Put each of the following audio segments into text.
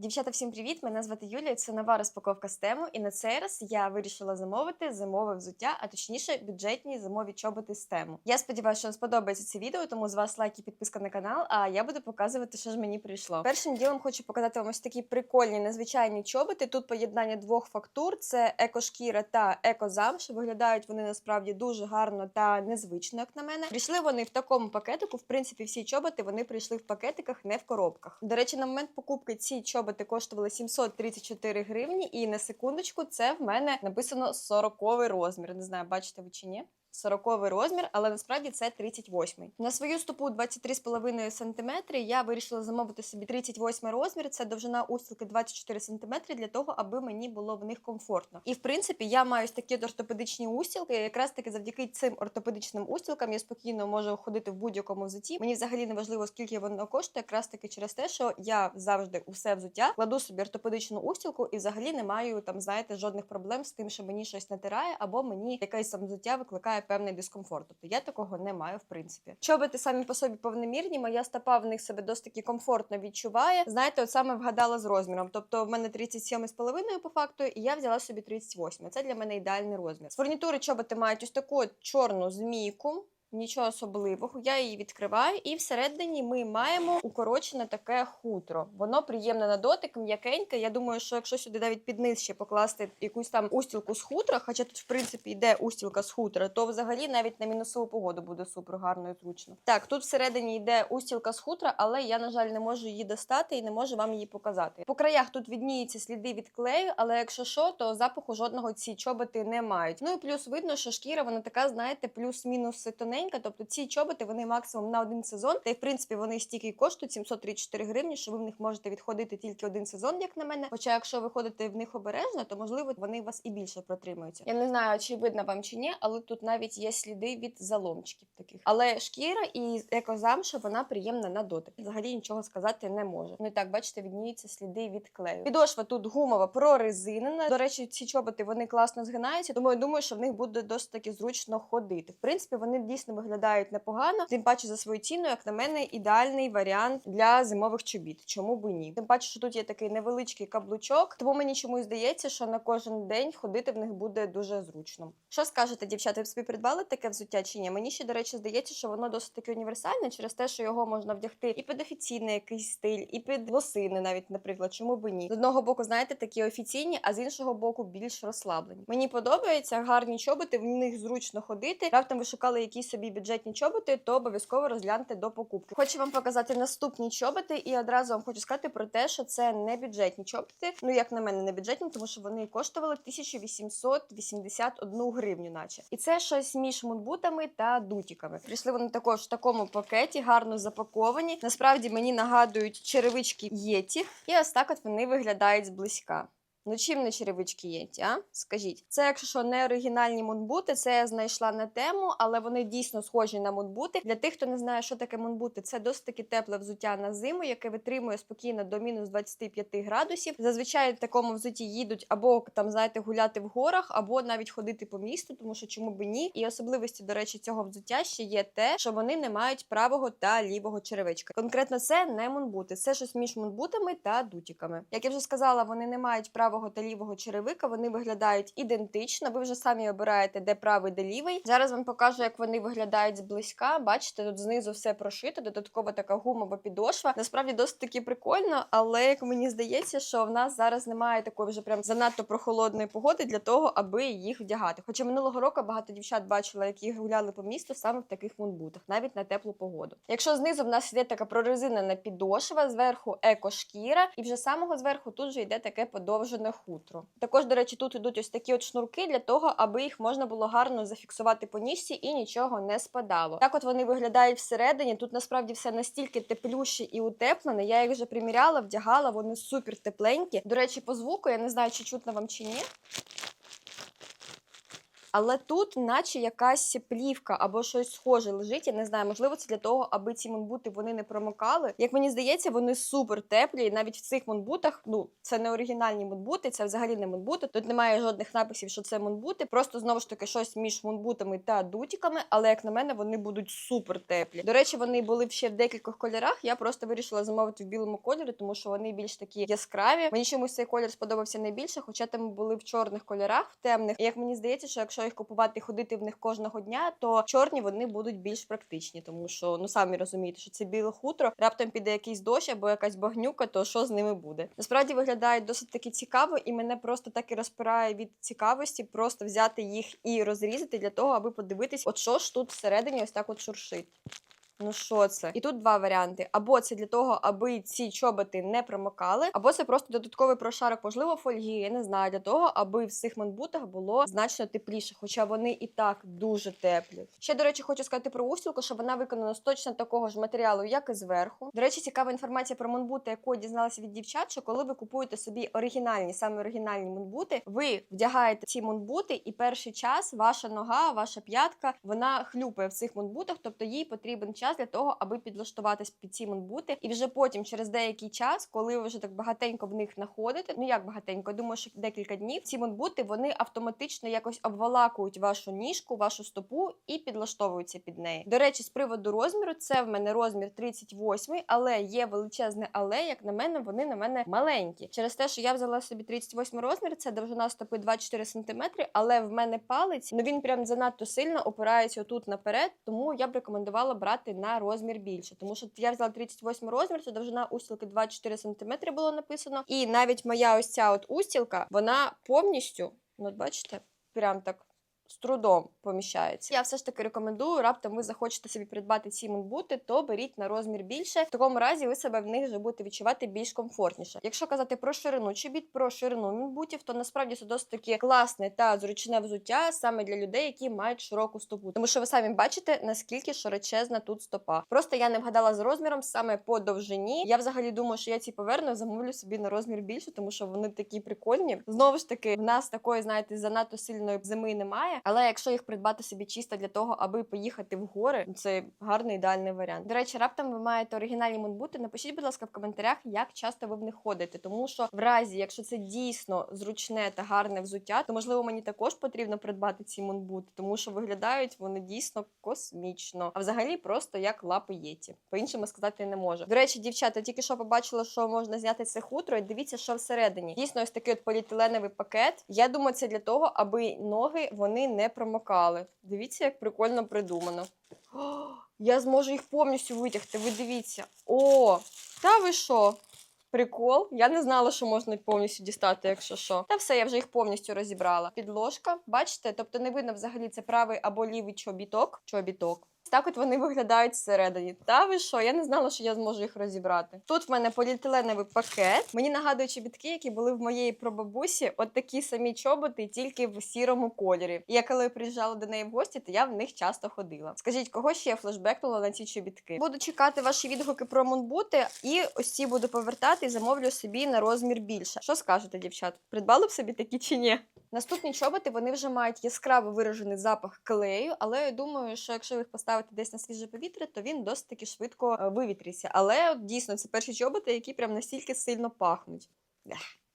Дівчата, всім привіт! Мене звати Юлія. Це нова розпаковка з тему. І на цей раз я вирішила замовити зимове взуття, а точніше бюджетні зимові чоботи з тему. Я сподіваюся, що вам сподобається це відео, тому з вас лайк і підписка на канал. А я буду показувати, що ж мені прийшло. Першим ділом хочу показати вам ось такі прикольні незвичайні чоботи. Тут поєднання двох фактур: це екошкіра та екозамш. Виглядають вони насправді дуже гарно та незвично, як на мене. Прийшли вони в такому пакетику. В принципі, всі чоботи вони прийшли в пакетиках, не в коробках. До речі, на момент покупки ці чоботи коштували 734 гривні, і на секундочку це в мене написано 40 розмір. Не знаю, бачите ви чи ні. 40 розмір, але насправді це 38. На свою стопу 23,5 см я вирішила замовити собі 38 розмір. Це довжина устілки 24 см для того, аби мені було в них комфортно. І в принципі я маю такі ортопедичні устілки. Якраз таки завдяки цим ортопедичним устілкам я спокійно можу ходити в будь-якому взутті. Мені взагалі не важливо, скільки воно коштує, якраз таки через те, що я завжди усе взуття кладу собі ортопедичну устілку і взагалі не маю там, знаєте, жодних проблем з тим, що мені щось натирає, або мені якесь там взуття викликає певний дискомфорт. Тобто я такого не маю в принципі. Чоботи самі по собі повномірні, моя стопа в них себе досить таки комфортно відчуває. Знаєте, от саме вгадала з розміром. Тобто, в мене 37,5 по факту, і я взяла собі 38. Це для мене ідеальний розмір. З фурнітури чоботи мають ось таку от чорну змійку. Нічого особливого, я її відкриваю, і всередині ми маємо укорочене таке хутро. Воно приємне на дотик, м'якеньке. Я думаю, що якщо сюди навіть під низ ще покласти якусь там устілку з хутра, хоча тут, в принципі, йде устілка з хутра, то взагалі навіть на мінусову погоду буде супер гарно і зручно. Так, тут всередині йде устілка з хутра, але я, на жаль, не можу її достати і не можу вам її показати. По краях тут відніються сліди від клею, але якщо що, то запаху жодного ці чоботи не мають. Ну і плюс видно, що шкіра вона така, знаєте, плюс-мінус тоненька. Тобто ці чоботи вони максимум на один сезон. Та й в принципі вони стільки й коштують 734 гривні, що ви в них можете відходити тільки один сезон, як на мене. Хоча, якщо ви ходите в них обережно, то можливо вони вас і більше протримуються. Я не знаю, чи видно вам чи ні, але тут навіть є сліди від заломчиків таких. Але шкіра і екозамша вона приємна на дотик. Взагалі нічого сказати не можу. Ну і так, бачите, відніються сліди від клею. Підошва тут гумова прорезинена. До речі, ці чоботи вони класно згинаються, тому я думаю, що в них буде досить таки зручно ходити. В принципі, вони дійсно виглядають непогано. Тим паче за свою ціну, як на мене, ідеальний варіант для зимових чобіт. Чому б ні? Тим паче, що тут є такий невеличкий каблучок, тому мені чомусь здається, що на кожен день ходити в них буде дуже зручно. Що скажете, дівчата, ви собі придбали таке взуття чи ні? Мені ще, до речі, здається, що воно досить таки універсальне через те, що його можна вдягти і під офіційний якийсь стиль, і під лосини, навіть, наприклад, чому б ні. З одного боку, знаєте, такі офіційні, а з іншого боку, більш розслаблені. Мені подобається гарні чоботи, в них зручно ходити. Раптом ви шукали якісь собі бюджетні чоботи, то обов'язково розгляньте до покупки. Хочу вам показати наступні чоботи, і одразу вам хочу сказати про те, що це не бюджетні чоботи. Ну як на мене, не бюджетні, тому що вони коштували 1881 гривню, наче. І це щось між мунбутами та дутіками. Прийшли вони також в такому пакеті, гарно запаковані. Насправді мені нагадують черевички Єті, і ось так от вони виглядають зблизька. Ну чим не черевички єті, а? Скажіть. Це, якщо що, не оригінальні мунбути, це я знайшла на тему, але вони дійсно схожі на мунбути. Для тих, хто не знає, що таке мунбути, це досить таки тепле взуття на зиму, яке витримує спокійно до мінус 25 градусів. Зазвичай в такому взуті їдуть або там, знаєте, гуляти в горах, або навіть ходити по місту, тому що чому би ні. І особливості, до речі, цього взуття ще є те, що вони не мають правого та лівого черевичка. Конкретно це не мунбути, це щось між мунбутами та дутіками. Як я вже сказала, вони не мають правого та лівого черевика. Вони виглядають ідентично. Ви вже самі обираєте, де правий, де лівий. Зараз вам покажу, як вони виглядають зблизька. Бачите, тут знизу все прошито, додаткова така гумова підошва. Насправді досить таки прикольно, але як мені здається, що в нас зараз немає такої вже прям занадто прохолодної погоди для того, аби їх вдягати. Хоча минулого року багато дівчат бачила, які гуляли по місту саме в таких мунбутах, навіть на теплу погоду. Якщо знизу в нас йде така прорезинена підошва, зверху екошкіра, і вже самого зверху тут же йде таке подовжене хутро. Також, до речі, тут ідуть ось такі от шнурки для того, аби їх можна було гарно зафіксувати по ніжці і нічого не спадало. Так, от вони виглядають всередині. Тут насправді все настільки теплюще і утеплене. Я їх вже приміряла, вдягала, вони супер тепленькі. До речі, по звуку я не знаю, чи чутно вам чи ні. Але тут, наче якась плівка або щось схоже лежить. Я не знаю, можливо, це для того, аби ці мунбути вони не промокали. Як мені здається, вони супер теплі. І навіть в цих мунбутах, ну це не оригінальні мунбути, це взагалі не мунбути. Тут немає жодних написів, що це мунбути. Просто знову ж таки щось між мунбутами та дутіками. Але як на мене, вони будуть супер теплі. До речі, вони були ще в декількох кольорах. Я просто вирішила замовити в білому кольорі, тому що вони більш такі яскраві. Мені чомусь цей колір сподобався найбільше, хоча там були в чорних кольорах, в темних. І як мені здається, що якщо їх купувати ходити в них кожного дня, то чорні вони будуть більш практичні, тому що ну самі розумієте, що це біле хутро. Раптом піде якийсь дощ або якась багнюка, то що з ними буде? Насправді виглядає досить таки цікаво, і мене просто так і розпирає від цікавості, просто взяти їх і розрізати для того, аби подивитись, от що ж тут всередині ось так от шуршить. Ну що це? І тут два варіанти: або це для того, аби ці чоботи не промокали, або це просто додатковий прошарок, можливо, фольги. Я не знаю, для того, аби в цих манбутах було значно тепліше, хоча вони і так дуже теплі. Ще до речі, хочу сказати про устілку, що вона виконана з точно такого ж матеріалу, як і зверху. До речі, цікава інформація про манбути, яку я дізналася від дівчат, що коли ви купуєте собі оригінальні, саме оригінальні мунбути, ви вдягаєте ці мунбути, і перший час ваша нога, ваша п'ятка, вона хлюпає в цих мунбутах, тобто їй потрібен час для того, аби підлаштуватись під ці мунбути. І вже потім, через деякий час, коли ви вже так багатенько в них знаходите, ну як багатенько, я думаю, що декілька днів ці мунбути вони автоматично якось обвалакують вашу ніжку, вашу стопу і підлаштовуються під неї. До речі, з приводу розміру, це в мене розмір 38, але є величезне але, як на мене, вони на мене маленькі. Через те, що я взяла собі 38 розмір, це довжина стопи 24 см, але в мене палець, ну він прям занадто сильно опирається отут наперед, тому я б рекомендувала брати на розмір більше. Тому що я взяла 38 розмір, це довжина устілки 24 см було написано. І навіть моя ось ця от устілка, вона повністю, ну бачите, прям так. З трудом поміщається. Я все ж таки рекомендую. Раптом ви захочете собі придбати ці мунбути, то беріть на розмір більше. В такому разі ви себе в них вже будете відчувати більш комфортніше. Якщо казати про ширину чобіт, про ширину мунбутів, то насправді це досить таки класне та зручне взуття саме для людей, які мають широку стопу. Тому що ви самі бачите, наскільки широчезна тут стопа. Просто я не вгадала з розміром саме по довжині. Я взагалі думаю, що я ці поверну, замовлю собі на розмір більше, тому що вони такі прикольні. Знову ж таки, в нас такої, знаєте, занадто сильної зими немає. Але якщо їх придбати собі чисто для того, аби поїхати в гори, це гарний ідеальний варіант. До речі, раптом ви маєте оригінальні мунбути. Напишіть, будь ласка, в коментарях, як часто ви в них ходите. Тому що в разі, якщо це дійсно зручне та гарне взуття, то можливо мені також потрібно придбати ці мунбути, тому що виглядають вони дійсно космічно. А взагалі просто як лапи єті. По-іншому сказати не можу. До речі, дівчата, тільки що побачила, що можна зняти це хутро, і дивіться, що всередині. Дійсно, ось такий от поліетиленовий пакет. Я думаю, це для того, аби ноги вони не промокали. Дивіться, як прикольно придумано. О, я зможу їх повністю витягти. Ви дивіться. О, та ви що? Прикол. Я не знала, що можна повністю дістати, якщо що. Та все, я вже їх повністю розібрала. Підложка, бачите? Тобто не видно взагалі це правий або лівий чобіток. Чобіток. Так от вони виглядають всередині. Та ви що? Я не знала, що я зможу їх розібрати. Тут в мене поліетиленовий пакет. Мені нагадують чобітки, які були в моєї прабабусі. От такі самі чоботи, тільки в сірому кольорі. І я коли приїжджала до неї в гості, то я в них часто ходила. Скажіть, кого ще я флешбекнула на ці чобітки? Буду чекати ваші відгуки про мунбути, і ось ці буду повертати і замовлю собі на розмір більше. Що скажете, дівчат? Придбали б собі такі чи ні? Наступні чоботи вони вже мають яскраво виражений запах клею, але я думаю, що якщо їх поставите десь на свіже повітря, то він досить таки швидко е, вивітриться. Але от, дійсно це перші чоботи, які прям настільки сильно пахнуть.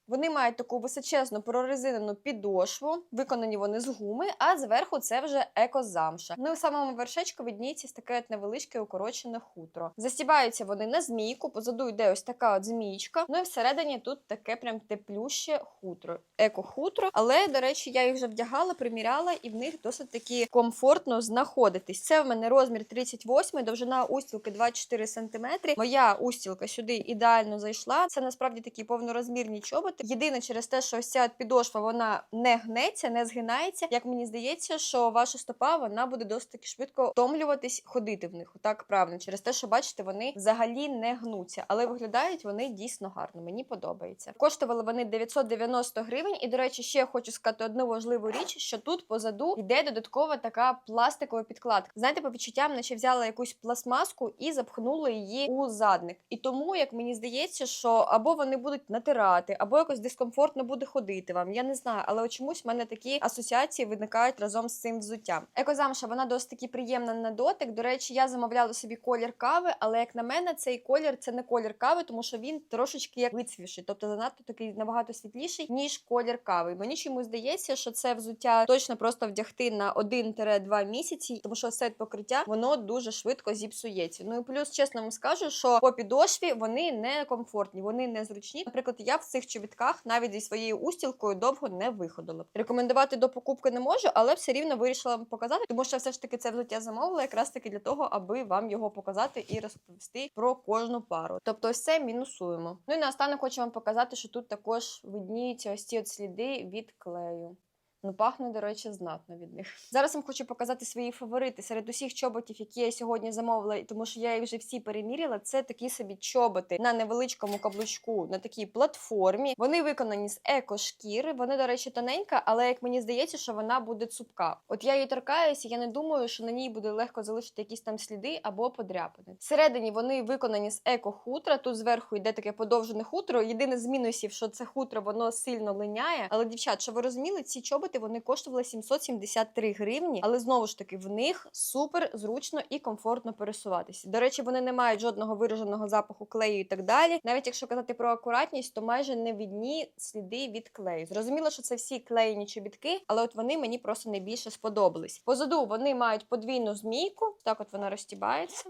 Вони мають таку височезну прорезинену підошву, виконані вони з гуми, а зверху це вже екозамша. Ну і в самому вершечку відніється таке от невеличке укорочене хутро. Застібаються вони на змійку, позаду йде ось така от змійка. Ну і всередині тут таке прям теплюще хутро, еко-хутро. Але, до речі, я їх вже вдягала, приміряла, і в них досить таки комфортно знаходитись. Це в мене розмір 38, довжина устілки 24 см. Моя устілка сюди ідеально зайшла. Це насправді такі повнорозмірні чоботи. Єдине через те, що ось ця підошва вона не гнеться, не згинається. Як мені здається, що ваша стопа вона буде досить швидко втомлюватись ходити в них. Так правильно, через те, що бачите, вони взагалі не гнуться, але виглядають вони дійсно гарно. Мені подобається. Коштували вони 990 гривень. І, до речі, ще хочу сказати одну важливу річ: що тут позаду йде додаткова така пластикова підкладка. Знаєте, по відчуттям, наче взяла якусь пластмаску і запхнула її у задник. І тому, як мені здається, що або вони будуть натирати, або якось дискомфортно буде ходити вам. Я не знаю, але чомусь в мене такі асоціації виникають разом з цим взуттям. Екозамша вона досить таки приємна на дотик. До речі, я замовляла собі колір кави, але як на мене, цей колір це не колір кави, тому що він трошечки як вицвівший, тобто занадто такий набагато світліший, ніж колір кави. Мені чомусь здається, що це взуття точно просто вдягти на 1-2 місяці, тому що сет покриття воно дуже швидко зіпсується. Ну і плюс, чесно вам скажу, що по підошві вони не комфортні, вони не зручні. Наприклад, я в цих чобітках навіть зі своєю устілкою довго не виходила. Рекомендувати до покупки не можу, але все рівно вирішила вам показати, тому що все ж таки це взуття замовила якраз таки для того, аби вам його показати і розповісти про кожну пару. Тобто, ось це мінусуємо. Ну і наостанок хочу вам показати, що тут також видніються ось ці от сліди від клею. Ну, пахне, до речі, знатно від них. Зараз вам хочу показати свої фаворити серед усіх чоботів, які я сьогодні замовила, тому що я їх вже всі переміряла. Це такі собі чоботи на невеличкому каблучку, на такій платформі. Вони виконані з еко-шкіри. Вони, до речі, тоненька, але як мені здається, що вона буде цупка. От я її торкаюся, я не думаю, що на ній буде легко залишити якісь там сліди або подряпини. Всередині вони виконані з еко-хутра. Тут зверху йде таке подовжене хутро. Єдине з мінусів, що це хутро воно сильно линяє. Але дівчат, що ви розуміли, ці чоботи вони коштували 773 гривні, але знову ж таки в них супер зручно і комфортно пересуватися. До речі, вони не мають жодного вираженого запаху клею і так далі. Навіть якщо казати про акуратність, то майже не відні сліди від клею. Зрозуміло, що це всі клеєні чобітки, але от вони мені просто найбільше сподобались. Позаду вони мають подвійну змійку. Так, от вона розтібається.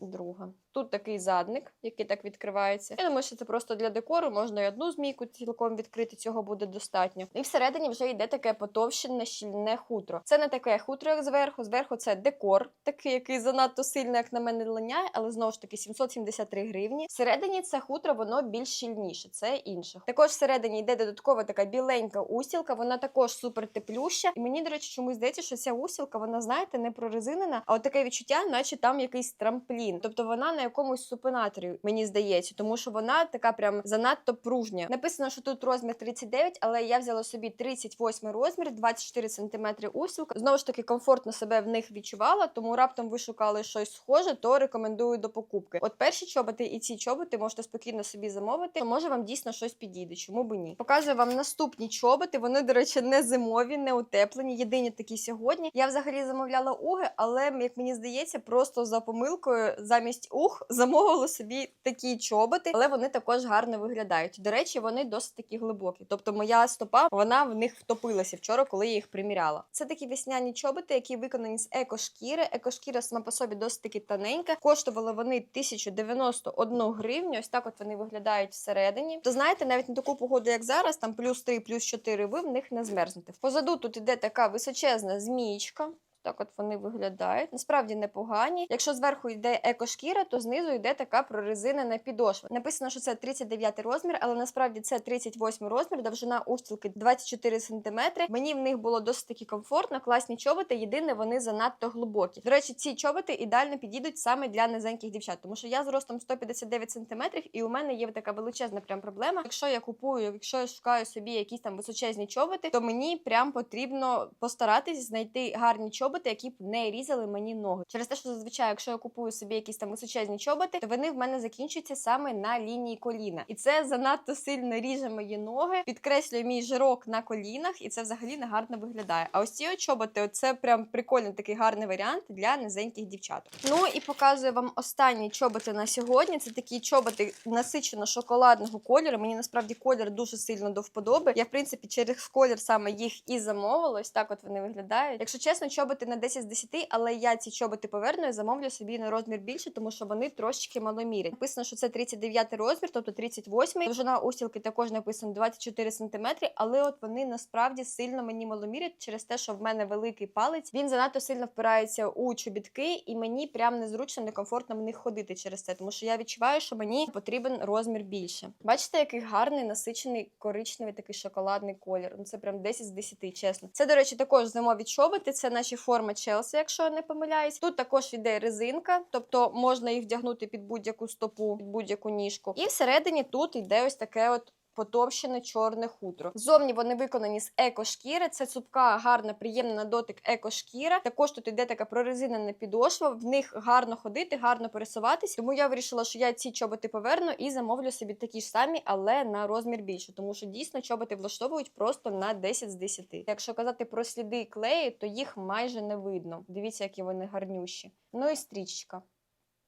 Друга. Тут такий задник, який так відкривається. Я думаю, що це просто для декору. Можна і одну змійку цілком відкрити, цього буде достатньо. І всередині вже йде таке потовщене щільне хутро. Це не таке хутро, як зверху. Зверху це декор, такий, який занадто сильно, як на мене, линяє, але знову ж таки 773 гривні. Всередині це хутро, воно більш щільніше, це інше. Також всередині йде додаткова така біленька устілка, вона також супер теплюща. І мені, до речі, чомусь здається, що ця устілка, вона, знаєте, не прорезинена, а от таке відчуття, наче там якийсь трамплін. Тобто вона на якомусь супинаторі, мені здається, тому що вона така прям занадто пружня. Написано, що тут розмір 39, але я взяла собі 38 розмір, 24 см устілка. Знову ж таки, комфортно себе в них відчувала, тому раптом ви шукали щось схоже, то рекомендую до покупки. От перші чоботи і ці чоботи можете спокійно собі замовити, то може вам дійсно щось підійде. Чому би ні? Показую вам наступні чоботи. Вони, до речі, не зимові, не утеплені. Єдині такі сьогодні. Я взагалі замовляла уги, але як мені здається, просто за помилкою замість ух замовила собі такі чоботи, але вони також гарно виглядають. До речі, вони досить такі глибокі. Тобто, моя стопа вона в них втопилася вчора, коли я їх приміряла. Це такі весняні чоботи, які виконані з екошкіри. Екошкіра сама по собі досить таки тоненька. Коштували вони 1091 гривню. Ось так от вони виглядають всередині. То знаєте, навіть на таку погоду, як зараз, там плюс 3, плюс 4, ви в них не змерзнете. Позаду тут іде така височезна змієчка. Так от вони виглядають. Насправді непогані. Якщо зверху йде екошкіра, то знизу йде така прорезинена підошва. Написано, що це 39 розмір, але насправді це 38 розмір, довжина устілки 24 см. Мені в них було досить таки комфортно, класні чоботи. Єдине, вони занадто глибокі. До речі, ці чоботи ідеально підійдуть саме для низеньких дівчат, тому що я з ростом 159 см, і у мене є така величезна прям проблема. Якщо я купую, якщо я шукаю собі якісь там височезні чоботи, то мені прям потрібно постаратись знайти гарні чоботи чоботи, які б не різали мені ноги. Через те, що зазвичай, якщо я купую собі якісь там височезні чоботи, то вони в мене закінчуються саме на лінії коліна. І це занадто сильно ріже мої ноги, підкреслює мій жирок на колінах, і це взагалі не гарно виглядає. А ось ці чоботи, це прям прикольний такий гарний варіант для низеньких дівчаток. Ну і показую вам останні чоботи на сьогодні. Це такі чоботи насичено шоколадного кольору. Мені насправді колір дуже сильно до вподоби. Я, в принципі, через колір саме їх і замовила. Ось так от вони виглядають. Якщо чесно, чоботи на 10 з 10, але я ці чоботи поверну і замовлю собі на розмір більше, тому що вони трошечки маломірі. Написано, що це 39 розмір, тобто 38. Довжина устілки також написано 24 см, але от вони насправді сильно мені маломірять через те, що в мене великий палець. Він занадто сильно впирається у чобітки, і мені прям незручно, некомфортно в них ходити через це, тому що я відчуваю, що мені потрібен розмір більше. Бачите, який гарний насичений коричневий такий шоколадний колір. Ну це прям 10 з 10, чесно. Це, до речі, також зимові чоботи. Це наші форми Челсі, якщо я не помиляюсь. Тут також іде резинка, тобто можна їх вдягнути під будь-яку стопу, під будь-яку ніжку. І всередині тут йде ось таке от потовщене чорне хутро. Зовні вони виконані з еко-шкіри. Це цупка, гарна, приємна на дотик еко-шкіра. Також тут іде така прорезинена підошва. В них гарно ходити, гарно пересуватись. Тому я вирішила, що я ці чоботи поверну і замовлю собі такі ж самі, але на розмір більше, тому що дійсно чоботи влаштовують просто на 10 з 10. Якщо казати про сліди клею, то їх майже не видно. Дивіться, які вони гарнющі. Ну і стрічка.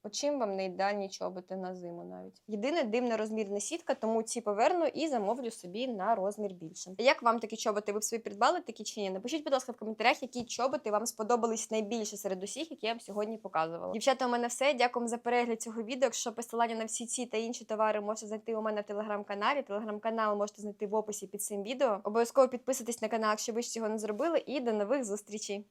Очим вам не ідеальні чоботи на зиму навіть. Єдине дивна розмірна сітка, тому ці поверну і замовлю собі на розмір більше. Як вам такі чоботи? Ви б собі придбали такі чи ні? Напишіть, будь ласка, в коментарях, які чоботи вам сподобались найбільше серед усіх, які я вам сьогодні показувала. Дівчата, у мене все. Дякую за перегляд цього відео. Якщо посилання на всі ці та інші товари можете знайти у мене в телеграм-каналі. Телеграм-канал можете знайти в описі під цим відео. Обов'язково підписуйтесь на канал, якщо ви ще цього не зробили. І до нових зустрічей!